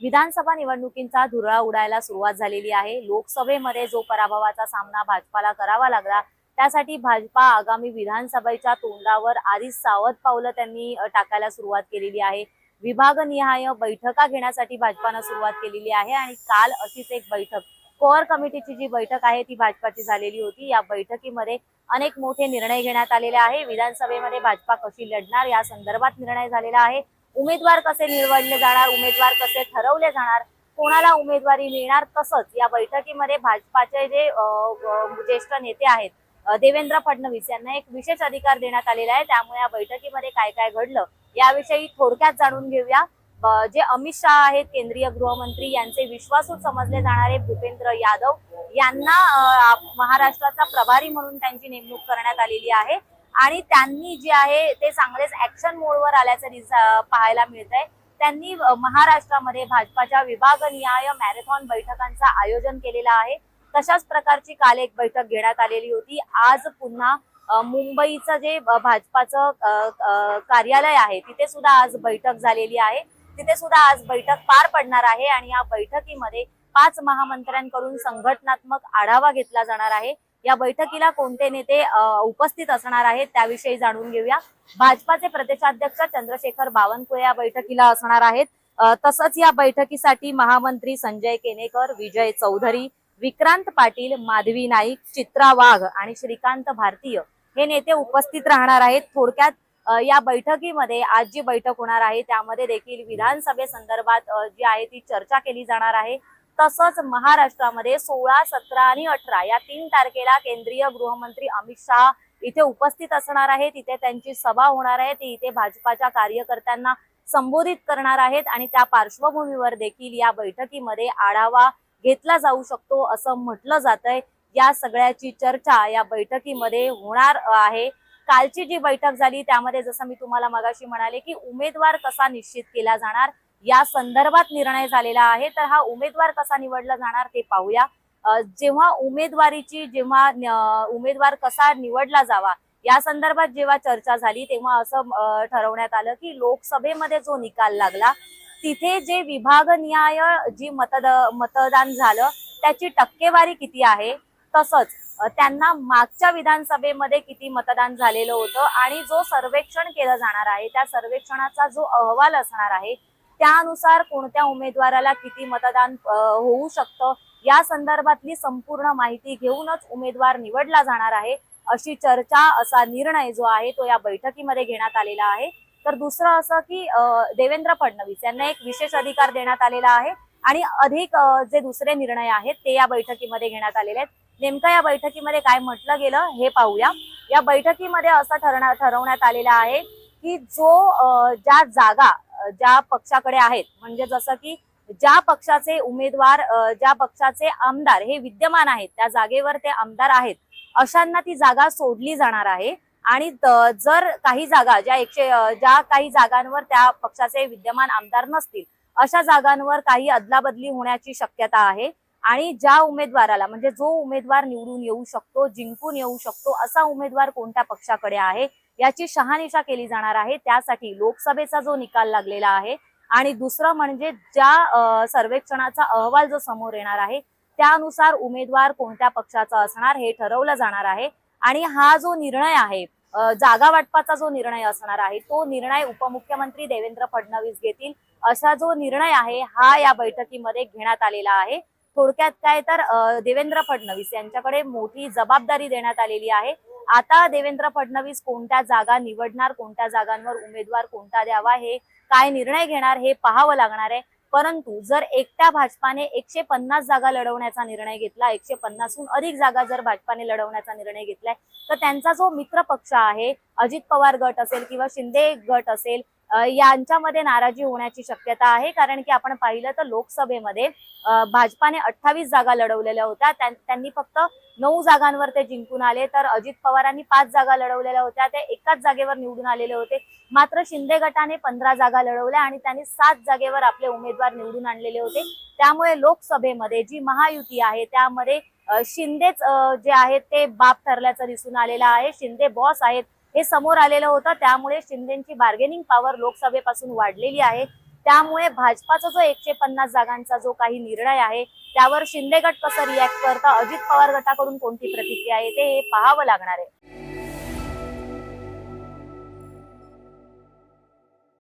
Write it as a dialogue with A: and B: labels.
A: विधानसभा निवडणुकींचा धुरळा उडायला सुरुवात झालेली आहे. लोकसभेमध्ये जो पराभवाचा सामना भाजपाला करावा लागला त्यासाठी भाजपा आगामी विधानसभेच्या तोंडावर आधीच सावध पावलं त्यांनी टाकायला सुरुवात केलेली आहे. विभागनिहाय बैठका घेण्यासाठी भाजपानं सुरुवात केलेली आहे आणि काल अशीच एक बैठक. कोअर कमिटीची जी बैठक आहे ती भाजपाची झालेली होती. या बैठकीमध्ये अनेक मोठे निर्णय घेण्यात आलेले आहे. विधानसभेमध्ये भाजपा कशी लढणार या संदर्भात निर्णय झालेला आहे. उमेदवार कसे निवडले जाणार उमेदवार कसे ठरवले जाणार कोणाला उमेदवारी मिळणार तसंच या बैठकीमध्ये भाजपाचे जे ज्येष्ठ नेते आहेत देवेंद्र फडणवीस यांना एक विशेष अधिकार देण्यात आलेला आहे. त्यामुळे या बैठकीमध्ये काय काय घडलं याविषयी थोडक्यात जाणून घेऊया. जे अमित शहा आहेत केंद्रीय गृहमंत्री यांचे विश्वासू समजले जाणारे भूपेंद्र यादव यांना महाराष्ट्राचा प्रभारी म्हणून त्यांची नेमणूक करण्यात आलेली आहे. आणि त्यांनी जे आहे ते चांगलेच ऍक्शन मोडवर आल्याचं पाहायला मिळत आहे त्यांनी महाराष्ट्रामध्ये भाजपाच्या विभागनिहाय मॅरेथॉन बैठकांचं आयोजन केलेलं आहे. तशाच प्रकारची काल एक बैठक घेण्यात आलेली होती. आज पुन्हा मुंबईचं जे भाजपाचं कार्यालय आहे तिथे सुद्धा आज बैठक झालेली आहे. तिथे सुद्धा आज बैठक पार पडणार आहे आणि या बैठकीमध्ये पाच महामंत्र्यांकडून संघटनात्मक आढावा घेतला जाणार आहे. या बैठकीला कोणते नेते उपस्थित असणार आहेत त्याविषयी जाणून घेऊया. भाजपाचे प्रदेशाध्यक्ष चंद्रशेखर बावनकुळे या बैठकीला असणार आहेत. तसंच या बैठकीसाठी महामंत्री संजय केनेकर विजय चौधरी विक्रांत पाटील माधवी नाईक चित्रा वाघ आणि श्रीकांत भारतीय हे नेते उपस्थित राहणार आहेत. थोडक्यात या बैठकीमध्ये आज जी बैठक होणार आहे त्यामध्ये देखील विधानसभेसंदर्भात जी आहे ती चर्चा केली जाणार आहे. तसंच महाराष्ट्रामध्ये सोळा सतरा आणि अठरा या तीन तारखेला केंद्रीय गृहमंत्री अमित शहा इथे उपस्थित असणार आहेत. इथे त्यांची सभा होणार आहे. ती इथे भाजपाच्या कार्यकर्त्यांना संबोधित करणार आहेत आणि त्या पार्श्वभूमीवर देखील या बैठकीमध्ये आढावा घेतला जाऊ शकतो असं म्हटलं जातंय. या सगळ्याची चर्चा या बैठकीमध्ये होणार आहे. कालची जी बैठक झाली त्यामध्ये जसं मी तुम्हाला मगाशी म्हणाले की उमेदवार कसा निश्चित केला जाणार या संदर्भात निर्णय झालेला आहे. तर हा उमेदवार कसा निवडला जाणार ते पाहूया. जेव्हा उमेदवारीची जेव्हा उमेदवार कसा निवडला जावा या संदर्भात जेव्हा चर्चा झाली तेव्हा असं ठरवण्यात आलं की लोकसभेमध्ये जो निकाल लागला तिथे जे विभागनिहाय जी मतद मतदान झालं त्याची टक्केवारी किती आहे? तसंच त्यांना मागच्या विधानसभेमध्ये किती मतदान झालेलं होतं आणि जो सर्वेक्षण केलं जाणार आहे त्या सर्वेक्षणाचा जो अहवाल असणार आहे त्यानुसार कोणत्या उमेदवाराला किती मतदान होऊ शकतं? या संदर्भातली संपूर्ण माहिती घेऊनच उमेदवार निवडला जाणार आहे. अशी चर्चा असा निर्णय जो आहे तो या बैठकीमध्ये घेण्यात आलेला आहे. तर दुसरं असं की देवेंद्र फडणवीस यांना एक विशेष अधिकार देण्यात आलेला आहे आणि अधिक जे दुसरे निर्णय आहेत ते या बैठकीमध्ये घेण्यात आलेले आहेत. नेमका या बैठकीमध्ये काय म्हटलं गेलं हे पाहूया. या बैठकीमध्ये असं ठरवण्यात आलेलं आहे की जो ज्या जागा ज्या पक्षाकडे आहेत म्हणजे जसं की ज्या पक्षाचे उमेदवार ज्या पक्षाचे आमदार हे विद्यमान आहेत त्या जागेवर ते आमदार आहेत अशांना ती जागा सोडली जाणार आहे. आणि जर काही जागा ज्या एकशे ज्या काही जागांवर त्या पक्षाचे विद्यमान आमदार नसतील अशा जागांवर काही अदलाबदली होण्याची शक्यता आहे. आणि ज्या उमेदवाराला म्हणजे जो उमेदवार निवडून येऊ शकतो जिंकून येऊ शकतो असा उमेदवार कोणत्या पक्षाकडे आहे याची शहानिशा केली जाणार आहे. त्यासाठी लोकसभेचा जो निकाल लागलेला आहे आणि दुसरं म्हणजे ज्या सर्वेक्षणाचा अहवाल जो समोर येणार आहे त्यानुसार उमेदवार कोणत्या पक्षाचा असणार हे ठरवलं जाणार आहे. आणि हा जो निर्णय आहे जागा वाटपाचा जो निर्णय असणार आहे तो निर्णय उपमुख्यमंत्री देवेंद्र फडणवीस घेतील. असा जो निर्णय आहे हा या बैठकीमध्ये घेण्यात आलेला आहे. थोडक्यात काय तर देवेंद्र फडणवीस यांच्याकडे मोठी जबाबदारी देण्यात आलेली आहे. आता देवेंद्र फडणवीस कोणत्या जागा निवडणार कोणत्या जागांवर उमेदवार कोणता द्यावा हे काय निर्णय घेणार हे पाहावं लागणार आहे. परंतु जर एकट्या भाजपाने एकशे पन्नास जागा लढवण्याचा निर्णय घेतला एकशे पन्नासहून अधिक जागा जर भाजपाने लढवण्याचा निर्णय घेतलाय तर त्यांचा जो मित्र पक्ष आहे अजित पवार गट असेल किंवा शिंदे गट असेल यांच्यामध्ये नाराजी होण्याची शक्यता आहे. कारण की आपण पाहिलं तर लोकसभेमध्ये भाजपाने अठ्ठावीस जागा लढवलेल्या होत्या. त्यांनी फक्त नऊ जागांवर ते जिंकून आले. तर अजित पवारांनी पाच जागा लढवलेल्या होत्या. ते एकाच जागेवर निवडून आलेले होते. मात्र शिंदे गटाने पंधरा जागा लढवल्या आणि त्यांनी सात जागेवर आपले उमेदवार निवडून आणलेले होते. त्यामुळे लोकसभेमध्ये जी महायुती आहे त्यामध्ये शिंदेच जे आहेत ते बाप ठरल्याचं दिसून आलेलं आहे. शिंदे बॉस आहेत. हे समोर आलेलं होतं. त्यामुळे शिंदेची बार्गेनिंग पॉवर लोकसभेपासून वाढलेली आहे. त्यामुळे भाजपाचा जो एकशे पन्नास जागांचा जो काही निर्णय आहे त्यावर शिंदे गट कसं रिॲक्ट करतं? अजित पवार गटाकडून कोणती प्रतिक्रिया येते? हे पाहावं लागणार आहे.